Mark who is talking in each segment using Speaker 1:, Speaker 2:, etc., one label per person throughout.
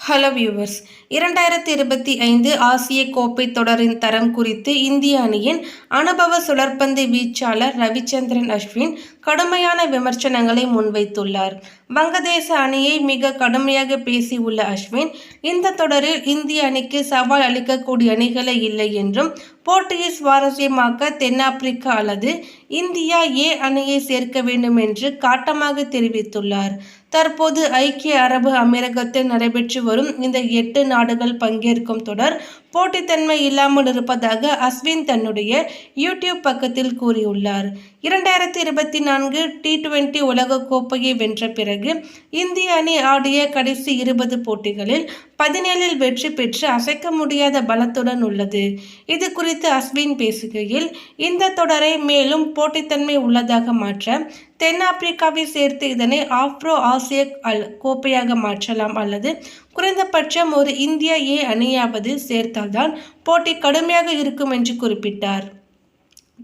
Speaker 1: Hello viewers இரண்டாயிரத்தி இருபத்தி ஐந்து ஆசிய கோப்பை தொடரின் தரம் குறித்து இந்திய அணியின் அனுபவ சுழற்பந்து வீச்சாளர் ரவிச்சந்திரன் அஸ்வின் கடுமையான விமர்சனங்களை முன்வைத்துள்ளார். வங்கதேச அணியை மிக கடுமையாக பேசியுள்ள அஸ்வின் இந்த தொடரில் இந்திய அணிக்கு சவால் அளிக்கக்கூடிய அணிகளே இல்லை என்றும் போட்டியை சுவாரஸ்யமாக்க தென்னாப்பிரிக்கா அல்லது இந்தியா ஏ அணியை சேர்க்க வேண்டும் என்று காட்டமாக தெரிவித்துள்ளார். தற்போது ஐக்கிய அரபு அமீரகத்தில் நடைபெற்று வரும் இந்த எட்டு நாடுகள் பங்கேற்கும் தொடர் போட்டித்தன்மை இல்லாமல் இருப்பதாக அஸ்வின் தன்னுடைய யூடியூப் பக்கத்தில் கூறியுள்ளார். இரண்டாயிரத்தி இருபத்தி நான்கு டி டுவெண்டி உலக கோப்பையை வென்ற பிறகு இந்திய அணி ஆடிய கடைசி இருபது போட்டிகளில் பதினேழில் வெற்றி பெற்று அசைக்க முடியாத பலத்துடன் உள்ளது. இது குறித்து அஸ்வின் பேசுகையில் இந்த தொடரை மேலும் போட்டித்தன்மை உள்ளதாக மாற்ற தென்னாப்பிரிக்காவை சேர்த்து இதனை ஆப்ரோ ஆசிய கோப்பையாக மாற்றலாம் அல்லது குறைந்தபட்சம் ஒரு இந்திய ஏ அணியாவது சேர்த்தால்தான் போட்டி கடுமையாக இருக்கும் என்று குறிப்பிட்டார்.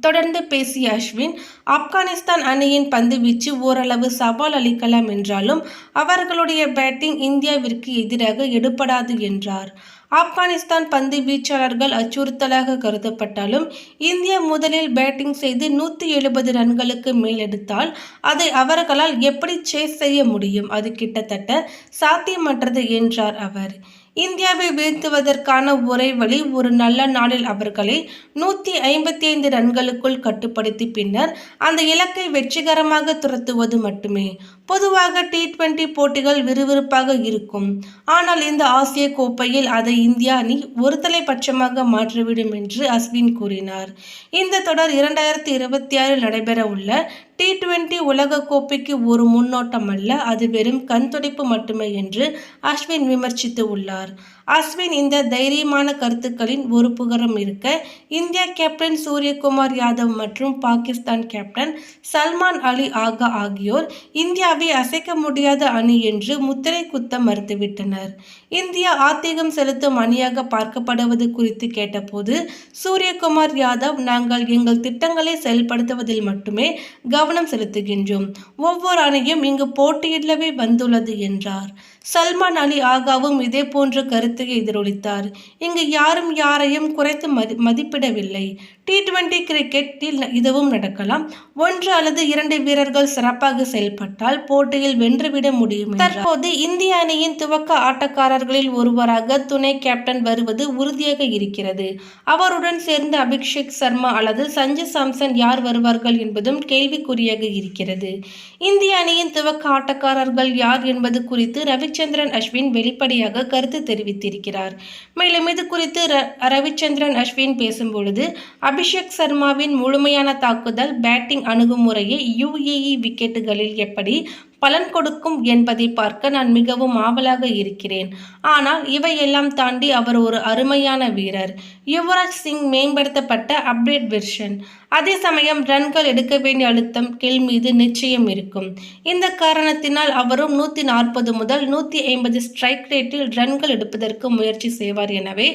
Speaker 1: தொடர்ந்து பேசிய அஸ்வின் ஆப்கானிஸ்தான் அணியின் பந்து வீச்சு ஓரளவு சவால் அளிக்கலாம் என்றாலும் அவர்களுடைய பேட்டிங் இந்தியாவிற்கு எதிராக எடுபடாது என்றார். ஆப்கானிஸ்தான் பந்து வீச்சாளர்கள் அச்சுறுத்தலாக கருதப்பட்டாலும் இந்தியா முதலில் பேட்டிங் செய்து நூற்றி எழுபது ரன்களுக்கு மேலெடுத்தால் அதை அவர்களால் எப்படி சேஸ் செய்ய முடியும்? அது கிட்டத்தட்ட சாத்தியமற்றது என்றார் அவர். இந்தியாவை வீழ்த்துவதற்கான ஒரே வழி ஒரு நல்ல நாளில் அவர்களை நூற்றி ஐம்பத்தி ஐந்து ரன்களுக்குள் கட்டுப்படுத்தி பின்னர் அந்த இலக்கை வெற்றிகரமாக துரத்துவது மட்டுமே. பொதுவாக டி டுவெண்டி போட்டிகள் விறுவிறுப்பாக இருக்கும். ஆனால் இந்த ஆசிய கோப்பையில் அதை இந்தியா அணி ஒருதலை பட்சமாக மாற்றிவிடும் என்று அஸ்வின் கூறினார். இந்த தொடர் இரண்டாயிரத்தி இருபத்தி ஆறில் நடைபெற உள்ள டி டுவெண்டி உலகக்கோப்பைக்கு ஒரு முன்னோட்டம் அல்ல அது வெறும் கண்துடைப்பு மட்டுமே என்று அஸ்வின் விமர்சித்து உள்ளார். அஸ்வின் இந்த தைரியமான கருத்துக்களின் ஒரு புகரம் இருக்க இந்தியா கேப்டன் சூரியகுமார் யாதவ் மற்றும் பாகிஸ்தான் கேப்டன் சல்மான் அலி ஆகா ஆகியோர் இந்தியாவை அசைக்க முடியாத அணி என்று முத்திரை குத்த மறுத்துவிட்டனர். இந்தியா ஆத்திகம் செலுத்தும் அணியாக பார்க்கப்படுவது குறித்து கேட்டபோது சூரியகுமார் யாதவ் நாங்கள் எங்கள் திட்டங்களை செயல்படுத்துவதில் மட்டுமே கவனம் செலுத்துகின்றோம். ஒவ்வொரு அணியும் இங்கு போட்டியிடவே வந்துள்ளது என்றார். சல்மான் அலி ஆகாவும் இதே போன்ற கருத்து எதிரொலித்தார். இங்கு யாரும் யாரையும் குறைத்து மதி மதிப்பிடவில்லை. டி டுவெண்டி கிரிக்கெட்டில் இதுவும் நடக்கலாம். ஒன்று அல்லது இரண்டு வீரர்கள் சிறப்பாக செயல்பட்டால் போட்டியில் வென்றுவிட முடியும் தற்போது இந்திய அணியின் துவக்க ஆட்டக்காரர்களில் ஒருவராக துணை கேப்டன் வருவது உறுதியாக இருக்கிறது. அவருடன் சேர்ந்து அபிஷேக் சர்மா அல்லது சஞ்சு சாம்சன் யார் வருவார்கள் என்பதும் கேள்விக்குறியாக இருக்கிறது. இந்திய அணியின் துவக்க ஆட்டக்காரர்கள் யார் என்பது குறித்து ரவிச்சந்திரன் அஸ்வின் வெளிப்படையாக கருத்து தெரிவித்திருக்கிறார். மேலும் இது குறித்து ரவிச்சந்திரன் அஸ்வின் பேசும்பொழுது அபிஷேக் சர்மாவின் முழுமையான தாக்குதல் பேட்டிங் அணுகுமுறையை யுஏஇ விக்கெட்டுகளில் எப்படி பலன் கொடுக்கும் என்பதை பார்க்க நான் மிகவும் ஆவலாக இருக்கிறேன். ஆனால் இவையெல்லாம் தாண்டி அவர் ஒரு அருமையான வீரர். யுவராஜ் சிங் மேம்படுத்தப்பட்ட அப்டேட் வெர்ஷன் அதே சமயம் ரன்கள் எடுக்க வேண்டிய அழுத்தம் கில் மீது நிச்சயம் இருக்கும். இந்த காரணத்தினால் அவரும் நூற்றி நாற்பது முதல் நூற்றி ஐம்பது ஸ்ட்ரைக் ரேட்டில் ரன்கள் எடுப்பதற்கு முயற்சி செய்வார் எனவே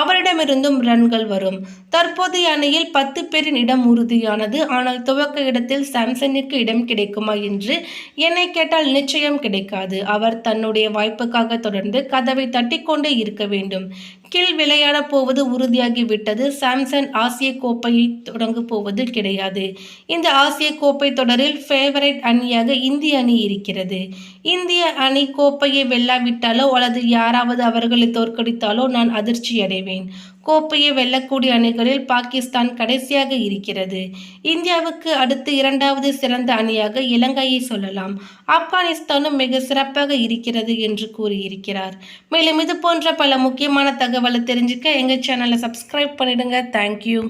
Speaker 1: அவரிடமிருந்தும் ரன்கள் வரும். தற்போதைய அணியில் பத்து பேரின் இடம் உறுதியானது. ஆனால் துவக்க இடத்தில் சாம்சனிற்கு இடம் கிடைக்குமா என்று என்னை கேட்டால் நிச்சயம் கிடைக்காது. அவர் தன்னுடைய வாய்ப்புக்காக தொடர்ந்து கதவை தட்டிக்கொண்டே இருக்க வேண்டும். கீழ் விளையாட போவது உறுதியாகிவிட்டது சாம்சன் ஆசிய கோப்பையை தொடங்க போவது கிடையாது. இந்த ஆசிய கோப்பை தொடரில் ஃபேவரட் அணியாக இந்திய அணி இருக்கிறது. இந்திய அணி கோப்பையை வெல்லாவிட்டாலோ அல்லது யாராவது அவர்களை தோற்கடித்தாலோ நான் அதிர்ச்சி அடைவேன். கோப்பையை வெல்லக்கூடிய அணிகளில் பாகிஸ்தான் கடைசியாக இருக்கிறது. இந்தியாவுக்கு அடுத்து இரண்டாவது சிறந்த அணியாக இலங்கையை சொல்லலாம். ஆப்கானிஸ்தானும் மிக சிறப்பாக இருக்கிறது என்று கூறியிருக்கிறார். மேலும் இது போன்ற பல முக்கியமான தகவல் தெரிஞ்சுக்க எங்கள் சேனலை சப்ஸ்கிரைப் பண்ணிவிடுங்க தேங்க்யூ